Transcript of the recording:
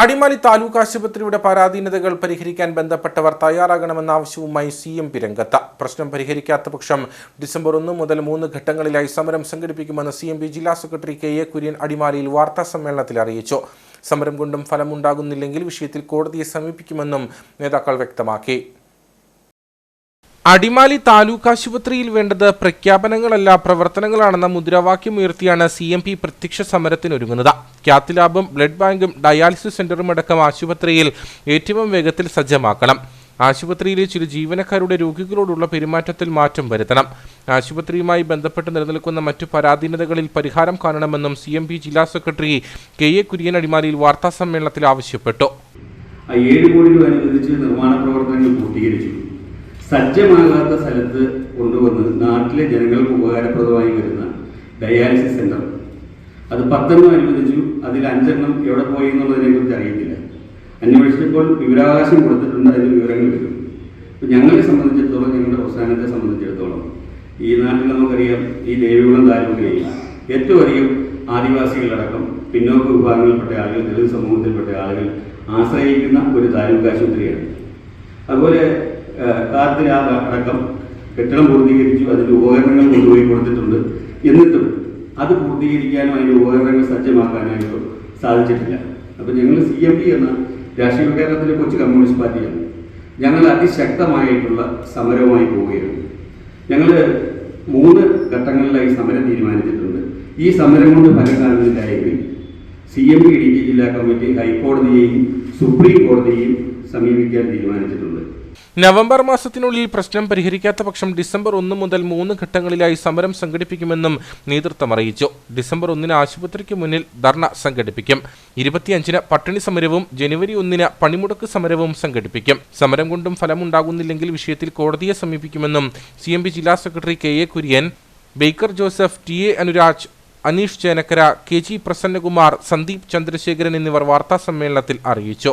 അടിമാലി താലൂക്ക് ആശുപത്രിയുടെ പരാധീനതകൾ പരിഹരിക്കാൻ ബന്ധപ്പെട്ടവർ തയ്യാറാകണമെന്ന ആവശ്യവുമായി സി എം പി പ്രശ്നം പരിഹരിക്കാത്ത പക്ഷം ഡിസംബർ ഒന്ന് മുതൽ മൂന്ന് ഘട്ടങ്ങളിലായി സമരം സംഘടിപ്പിക്കുമെന്ന് സി എം പി ജില്ലാ സെക്രട്ടറി കെ എ കുര്യൻ അടിമാലിയിൽ വാർത്താ സമ്മേളനത്തിൽ അറിയിച്ചു. സമരം കൊണ്ടും ഫലമുണ്ടാകുന്നില്ലെങ്കിൽ വിഷയത്തിൽ കോടതിയെ സമീപിക്കുമെന്നും നേതാക്കൾ വ്യക്തമാക്കി. അടിമാലി താലൂക്ക് ആശുപത്രിയിൽ വേണ്ടത് പ്രഖ്യാപനങ്ങളല്ല പ്രവർത്തനങ്ങളാണെന്ന മുദ്രാവാക്യം ഉയർത്തിയാണ് സി എം പി പ്രത്യക്ഷ സമരത്തിനൊരുങ്ങുന്നത്. ക്യാത്ത് ലാബും ബ്ലഡ് ബാങ്കും ഡയാലിസിസ് സെന്ററും അടക്കം ആശുപത്രിയിൽ ഏറ്റവും വേഗത്തിൽ സജ്ജമാക്കണം. ആശുപത്രിയിലെ ചില ജീവനക്കാരുടെ രോഗികളോടുള്ള പെരുമാറ്റത്തിൽ മാറ്റം വരുത്തണം. ആശുപത്രിയുമായി ബന്ധപ്പെട്ട് നിലനിൽക്കുന്ന മറ്റു പരാധീനതകളിൽ പരിഹാരം കാണണമെന്നും സി എം പി ജില്ലാ സെക്രട്ടറി കെ എ കുര്യൻ അടിമാലിയിൽ വാർത്താ സമ്മേളനത്തിൽ ആവശ്യപ്പെട്ടു. കോടി രൂപ അനുവദിച്ച് നിർമ്മാണ പ്രവർത്തനങ്ങൾ പൂർത്തീകരിച്ചു. സജ്ജമാകാത്ത സ്ഥലത്ത് കൊണ്ടുവന്ന് നാട്ടിലെ ജനങ്ങൾക്ക് ഉപകാരപ്രദമായി വരുന്ന ഡയാലിസിസ് സെന്റർ. അത് പത്തെണ്ണം അനുവദിച്ചു. അതിൽ അഞ്ചെണ്ണം എവിടെ പോയി എന്നുള്ളതിനെ കുറിച്ച് അറിയത്തില്ല. അന്വേഷിച്ചപ്പോൾ വിവരാവകാശം കൊടുത്തിട്ടുണ്ട് അതിന് വിവരങ്ങൾ ഇപ്പം ഞങ്ങളെ സംബന്ധിച്ചിടത്തോളം ഞങ്ങളുടെ പ്രസ്ഥാനത്തെ സംബന്ധിച്ചിടത്തോളം ഈ നാട്ടിൽ നമുക്കറിയാം ഈ ദേവികുളം താലൂക്കിലേക്ക് ഏറ്റവും അധികം ആദിവാസികളടക്കം പിന്നോക്ക വിഭാഗങ്ങളിൽപ്പെട്ട ആളുകൾ ദളിത് സമൂഹത്തിൽപ്പെട്ട ആളുകൾ ആശ്രയിക്കുന്ന ഒരു താലൂക്ക് ആശുപത്രിയാണ്. അതുപോലെ കാർത്തില അടക്കം കെട്ടിടം പൂർത്തീകരിച്ചു അതിന്റെ ഉപകരണങ്ങൾ കൊണ്ടുപോയി കൊടുത്തിട്ടുണ്ട്. എന്നിട്ടും അത് പൂർത്തീകരിക്കാനും അതിന്റെ ഉപകരണങ്ങൾ സജ്ജമാക്കാനായിട്ടോ സാധിച്ചിട്ടില്ല. അപ്പം ഞങ്ങൾ സി എം പി എന്ന രാഷ്ട്രീയ കേരളത്തിലെ കൊച്ചു കമ്മ്യൂണിസ്റ്റ് പാർട്ടിയാണ്. ഞങ്ങൾ അതിശക്തമായിട്ടുള്ള സമരവുമായി പോവുകയാണ്. ഞങ്ങൾ മൂന്ന് ഘട്ടങ്ങളിലായി സമരം തീരുമാനിച്ചിട്ടുണ്ട്. ഈ സമരം കൊണ്ട് ഫലം കാണുന്നില്ലായെങ്കിൽ സി എം പി ഇടുക്കി ജില്ലാ കമ്മിറ്റി ഹൈക്കോടതിയെയും സുപ്രീം കോടതിയെയും സമീപിക്കാൻ തീരുമാനിച്ചിട്ടുണ്ട്. നവംബർ മാസത്തിനുള്ളിൽ പ്രശ്നം പരിഹരിക്കാത്ത പക്ഷം ഡിസംബർ ഒന്ന് മുതൽ മൂന്ന് ഘട്ടങ്ങളിലായി സമരം സംഘടിപ്പിക്കുമെന്നും നേതൃത്വം അറിയിച്ചു. ഡിസംബർ ഒന്നിന് ആശുപത്രിക്ക് മുന്നിൽ ധർണ സംഘടിപ്പിക്കും. ഇരുപത്തിയഞ്ചിന് പട്ടിണി സമരവും ജനുവരി ഒന്നിന് പണിമുടക്ക് സമരവും സംഘടിപ്പിക്കും. സമരം കൊണ്ടും ഫലമുണ്ടാകുന്നില്ലെങ്കിൽ വിഷയത്തിൽ കോടതിയെ സമീപിക്കുമെന്നും സി ജില്ലാ secretary K A Kurian Baker Joseph T A Anuraj Aneesh Chenakkara K G Prasannakumar Sandeep Chandrasekharan എന്നിവർ വാർത്താസമ്മേളനത്തിൽ അറിയിച്ചു.